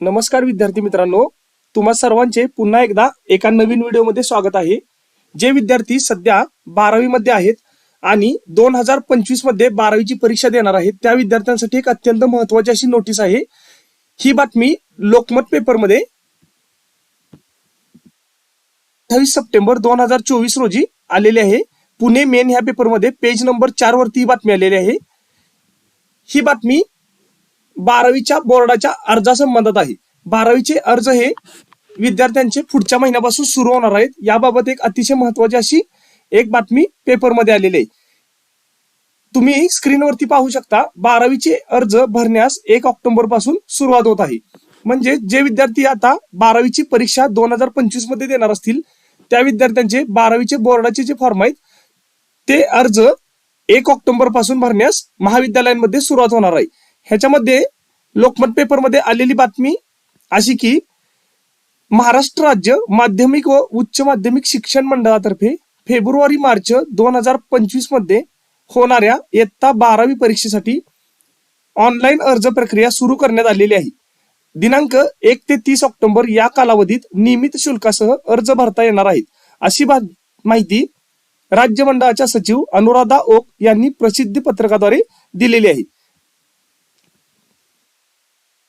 नमस्कार विद्यार्थी मित्रांनो. तुम्हा सर्वांचे पुन्हा एकदा एका नवीन व्हिडिओमध्ये स्वागत आहे. जे विद्यार्थी सध्या बारावी मध्ये आहेत आणि दोन हजार पंचवीसमध्ये बारावीची परीक्षा देणार आहेत त्या विद्यार्थ्यांसाठी एक अत्यंत महत्वाची अशी नोटीस आहे. ही बातमी लोकमत पेपरमध्ये अठ्ठावीस सप्टेंबर दोन हजार चोवीस रोजी आलेली आहे. पुणे मेन ह्या पेपरमध्ये पेज नंबर चार वरती ही बातमी आलेली आहे. ही बातमी बारावीच्या बोर्डाच्या अर्जासंबंधात आहे. बारावीचे अर्ज हे विद्यार्थ्यांचे पुढच्या महिन्यापासून सुरू होणार आहेत. याबाबत एक अतिशय महत्वाची अशी एक बातमी पेपरमध्ये आलेली आहे. तुम्ही स्क्रीनवरती पाहू शकता बारावीचे अर्ज भरण्यास एक ऑक्टोबरपासून सुरुवात होत आहे. म्हणजे जे विद्यार्थी आता बारावीची परीक्षा दोन हजार पंचवीसमध्ये देणार असतील त्या विद्यार्थ्यांचे बारावीचे बोर्डाचे जे फॉर्म आहेत ते अर्ज एक ऑक्टोबरपासून भरण्यास महाविद्यालयांमध्ये सुरुवात होणार आहे. ह्याच्यामध्ये लोकमत पेपरमध्ये आलेली बातमी अशी की महाराष्ट्र राज्य माध्यमिक व उच्च माध्यमिक शिक्षण मंडळातर्फे फेब्रुवारी मार्च दोन हजार पंचवीसमध्ये होणाऱ्या इयत्ता बारावी परीक्षेसाठी ऑनलाईन अर्ज प्रक्रिया सुरू करण्यात आलेली आहे. दिनांक एक ते तीस ऑक्टोबर या कालावधीत नियमित शुल्कासह अर्ज भरता येणार आहेत. अशी माहिती राज्य मंडळाच्या सचिव अनुराधा ओक यांनी प्रसिद्धी पत्रकाद्वारे दिलेली आहे.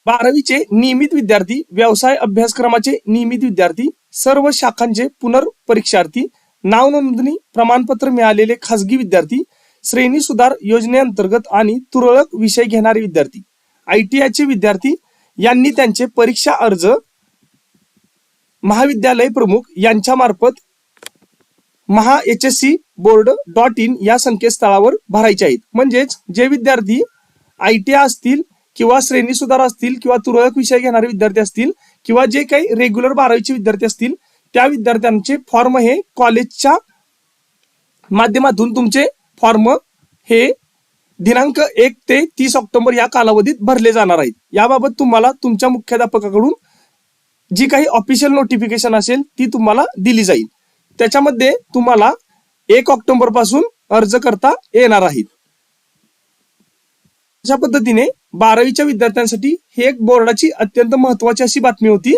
बारावीचे नियमित विद्यार्थी व्यवसाय अभ्यासक्रमाचे नियमित विद्यार्थी सर्व शाखांचे पुनर्परीक्षार्थी नाव नोंदणी प्रमाणपत्र मिळालेले खासगी विद्यार्थी श्रेणी सुधार योजनेअंतर्गत आणि तुरळक विषय घेणारे विद्यार्थी आयटीआयचे विद्यार्थी यांनी त्यांचे परीक्षा अर्ज महाविद्यालय प्रमुख यांच्या मार्फत Maha H S C board dot in या संकेतस्थळावर भरायचे आहेत. म्हणजेच जे विद्यार्थी आय टी असतील किंवा श्रेणी सुधार असतील किंवा तुरळक विषय घेणारे विद्यार्थी असतील किंवा जे काही रेग्युलर बारावीचे विद्यार्थी असतील त्या विद्यार्थ्यांचे फॉर्म हे कॉलेजच्या माध्यमातून तुमचे फॉर्म हे दिनांक एक ते तीस ऑक्टोबर या कालावधीत भरले जाणार आहेत. याबाबत तुम्हाला तुमच्या मुख्याध्यापकाकडून जी काही ऑफिशियल नोटिफिकेशन असेल ती तुम्हाला दिली जाईल. त्याच्यामध्ये तुम्हाला एक ऑक्टोबरपासून अर्ज करता येणार आहेत. अशा पद्धतीने बारावीच्या विद्यार्थ्यांसाठी ही एक बोर्डाची अत्यंत महत्वाची अशी बातमी होती.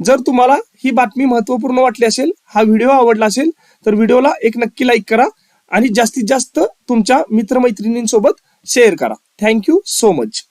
जर तुम्हाला ही बातमी महत्त्वपूर्ण वाटली असेल हा व्हिडिओ आवडला असेल तर व्हिडिओला एक नक्की लाईक करा आणि जास्तीत जास्त तुमच्या मित्रमैत्रिणींसोबत शेअर करा. Thank you so much.